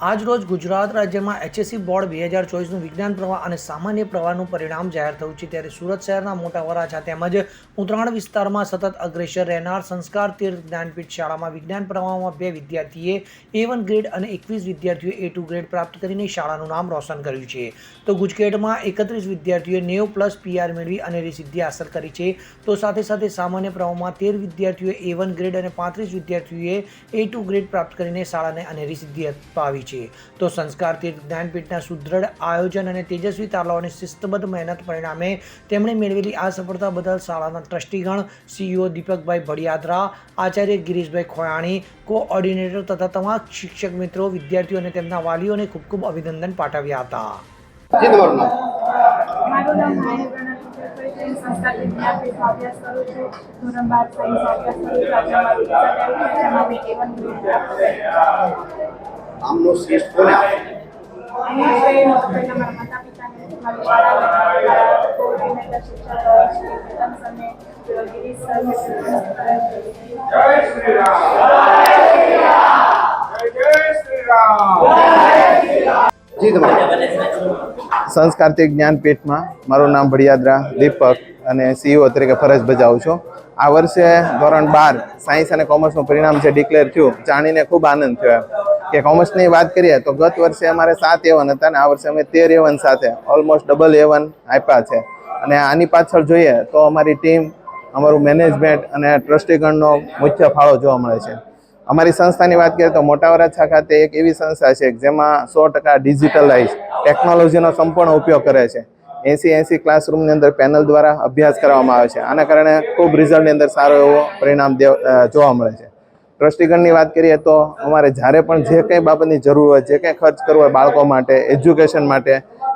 આજ રોજ ગુજરાત રાજ્યમાં એચએસસી બોર્ડ બે હજાર ચોવીસનું વિજ્ઞાન પ્રવાહ અને સામાન્ય પ્રવાહનું પરિણામ જાહેર થયું છે. ત્યારે સુરત શહેરના મોટા વરાછા તેમજ ઉત્તરાયણ વિસ્તારમાં સતત અગ્રેસર રહેનાર સંસ્કાર તીર્થ જ્ઞાનપીઠ શાળામાં વિજ્ઞાન પ્રવાહમાં બે વિદ્યાર્થીએ એ વન ગ્રેડ અને એકવીસ વિદ્યાર્થીઓએ એ ટુ ગ્રેડ પ્રાપ્ત કરીને શાળાનું નામ રોશન કર્યું છે. તો ગુજકેટમાં એકત્રીસ વિદ્યાર્થીઓએ નેવ પ્લસ પીઆર મેળવી અનેરી સિદ્ધિ હાંસલ કરી છે. તો સાથે સાથે સામાન્ય પ્રવાહમાં તેર વિદ્યાર્થીઓએ એ વન ગ્રેડ અને પાંત્રીસ વિદ્યાર્થીઓએ એ ટુ ગ્રેડ પ્રાપ્ત કરીને શાળાને અનેરી સિદ્ધિ અપાવી છે. તો સંસ્કાર તીર્થ જ્ઞાનપીઠના સુદૃઢ આયોજન અને તેજસ્વી તાલાઓની શિસ્તબદ્ધ મહેનત પરિણામે તેમણે મેળવેલી આ સફળતા બદલ શાળાના ટ્રસ્ટીગણ સીઈઓ દીપકભાઈ ભડિયાદરા આચાર્ય ગિરીશભાઈ ખોયાણી કોઓર્ડિનેટર તથા તમામ શિક્ષક મિત્રો વિદ્યાર્થીઓ અને તેમના વાલીઓને ખૂબ ખૂબ અભિનંદન પાઠવ્યા હતા. જી તમારું નામ મારું નામ માયા ગણા છે સંસ્કાર વિદ્યાપીઠમાં અભ્યાસ કરું છું ધોરણ બાર સાયન્સ અભ્યાસ કરું છું આજે અમારું રિઝલ્ટ આવ્યું છે જેમાં મેં A1 ગ્રેડ પ્રાપ્ત કર્યો છે. આમનો શ્રેષ્ઠ કોને સંસ્કારથી જ્ઞાનપીઠમાં મારું નામ ભડિયાદરા દીપક અને સીઈઓ તરીકે ફરજ બજાવું છું આ વર્ષે ધોરણ બાર સાયન્સ અને કોમર્સનું પરિણામ જે ડિક્લેર થયું જાણીને ખૂબ આનંદ થયો એમ. કે કોમર્સની વાત કરીએ તો ગત વર્ષે અમારે સાત એવન હતા ને આ વર્ષે અમે તેર એવન સાથે ઓલમોસ્ટ ડબલ એવન આપ્યા છે. અને આની પાછળ જોઈએ તો અમારી ટીમ અમારું મેનેજમેન્ટ અને ટ્રસ્ટીગણનો મુખ્ય ફાળો જોવા મળે છે. અમારી સંસ્થાની વાત કરીએ તો મોટા વરાછા ખાતે એક એવી સંસ્થા છે જેમાં સો ટકા ડિજિટલાઇઝ ટેકનોલોજીનો સંપૂર્ણ ઉપયોગ કરે છે. એસી એસી ક્લાસરૂમની અંદર પેનલ દ્વારા અભ્યાસ કરવામાં આવે છે. આના કારણે ખૂબ રિઝલ્ટની અંદર સારો એવો પરિણામ જોવા મળે છે. ટ્રસ્ટીગણની વાત કરીએ તો અમારે જ્યારે પણ જે કંઈ બાબતની જરૂર હોય જે કંઈ ખર્ચ કરવો હોય બાળકો માટે એજ્યુકેશન માટે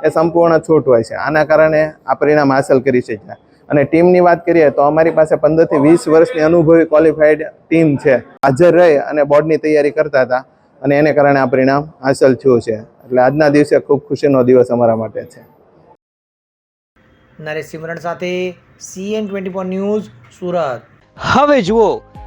એ સંપૂર્ણ છૂટ હોય છે. આના કારણે આ પરિણામ હાંસલ કરી શક્યા. અને ટીમની વાત કરીએ તો અમારી પાસે પંદરથી વીસ વર્ષની અનુભવી ક્વોલિફાઈડ ટીમ છે. હાજર રહી અને બોર્ડની તૈયારી કરતા હતા અને એને કારણે આ પરિણામ હાંસલ થયું છે. એટલે આજના દિવસે ખૂબ ખુશીનો દિવસ અમારા માટે છે. નરેશ સિમરણ સાથે CN twenty four news Surat. હવે જુઓ